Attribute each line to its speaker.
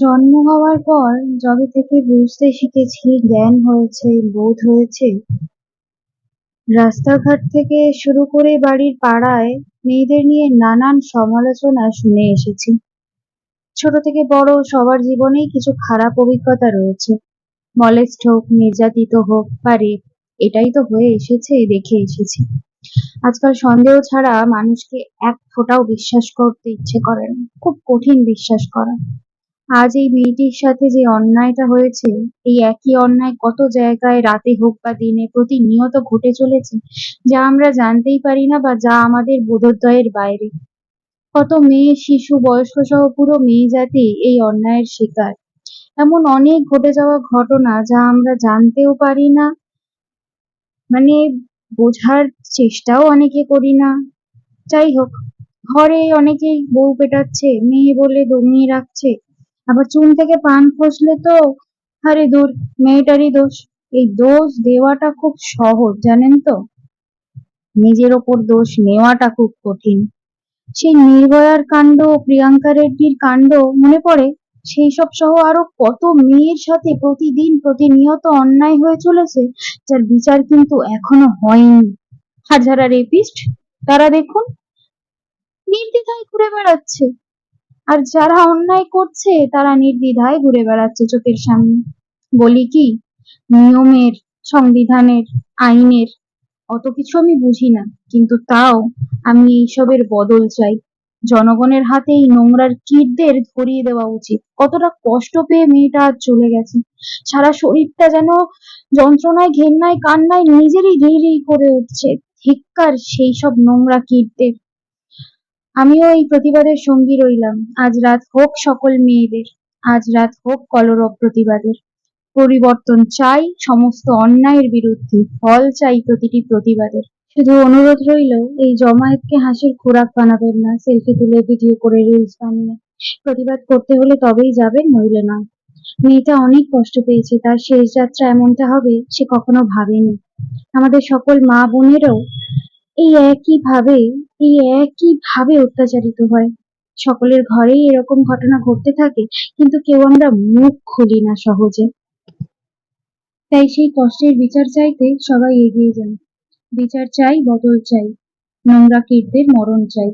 Speaker 1: জন্ম হওয়ার পর যবে থেকে বুঝতে শিখেছি জ্ঞান হয়েছে, বোধ হয়েছে। রাস্তাঘাট থেকে শুরু করে বাড়ির পাড়ায় মেয়েদের নিয়ে নানান সমালোচনা শুনে এসেছি। ছোট থেকে বড় সবার জীবনেই কিছু খারাপ অভিজ্ঞতা রয়েছে। মলেস্ট হোক, নির্যাতিত হোক রেপ এটাই তো হয়ে এসেছে, দেখে এসেছি। আজকাল সন্দেহ ছাড়া মানুষকে এক ফোঁটাও বিশ্বাস করতে ইচ্ছে করে না, খুব কঠিন বিশ্বাস করা। আজ এই মেয়েটির সাথে যে অন্যায়টা হয়েছে, এই একই অন্যায় কত জায়গায় রাতে হোক বা দিনে প্রতিনিয়ত ঘটে চলেছে, যা আমরা জানতেই পারি না বা যা আমাদের বোধোদয়ের বাইরে। কত মেয়ে, শিশু বয়স্ক সহ পুরো মেয়ে জাতি এই অন্যায়ের শিকার। এমন অনেক ঘটে যাওয়া ঘটনা যা আমরা জানতেও পারি না মানে বোঝার চেষ্টাও অনেকে করি না। যাই হোক, ঘরে অনেকেই বউ পেটাচ্ছে, মেয়ে বলে দমিয়ে রাখছে আবার চুন থেকে পান খসলে তো, আরে দূর, মেয়েটারই দোষ। এই দোষ দেওয়াটা খুব সহজ, জানেন তো? নিজের ওপর দোষ নেওয়াটা খুব কঠিন। সেই নির্ভয়ার কাণ্ড, প্রিয়াঙ্কা রেড্ডির কাণ্ড, মনে পড়ে? সেই সব সহ আরও কত মেয়ের সাথে প্রতিদিন প্রতিনিয়ত অন্যায় হয়ে চলেছে, যার বিচার কিন্তু এখনও হয়নি। যারা রেপিস্ট তারা দেখুন, নির্দ্বিধায় ঘুরে বেড়াচ্ছে। আর যারা অন্যায় করছে, তারা নির্দ্বিধায় ঘুরে বেড়াচ্ছে চোখের সামনে। বলি কি, নিয়মের, সংবিধানের, আইনের অত কিছু আমি বুঝি না, কিন্তু তাও আমি এইসবের বদল চাই। জনগণের হাতে এই নোংরার কীটদের ধরিয়ে দেওয়া উচিত। কতটা কষ্ট পেয়ে মেয়েটা আর চলে গেছে। সারা শরীরটা যেন যন্ত্রণায়, ঘেন্নায়, কান্নায় নিজেরই রি রি করে উঠছে। ধিক্কার সেই সব নোংরা কীটদের। আমিও এই প্রতিবাদের সঙ্গী রইলাম। আজ রাত হোক সকল মেয়েদের, আজ রাত হোক কলরব প্রতিবাদের। পরিবর্তন চাই সমস্ত অন্যায়ের বিরুদ্ধে, ফল চাই প্রতিটি প্রতিবাদের। শুধু অনুরোধ রইল, এই জমায়েতকে হাসির খোরাক বানাবেন না, সেলফি তুলে ভিডিও করে রিলস বানিয়ে। প্রতিবাদ করতে হলে তবেই যাবেন, নইলে না মেয়েটা অনেক কষ্ট পেয়েছে, তার শেষ যাত্রা এমনটা হবে সে কখনো ভাবেনি। আমাদের সকল মা বোনেরও এই একই ভাবে এই একই ভাবে অত্যাচারিত হয়। সকলের ঘরেই এরকম ঘটনা ঘটতে থাকে, কিন্তু কেউ আমরা মুখ খুলি না সহজে। তাই সেই কষ্টের বিচার চাইতে সবাই এগিয়ে যায় বিচার চাই, বদল চাই। নোংরা কীটদের মরণ চাই।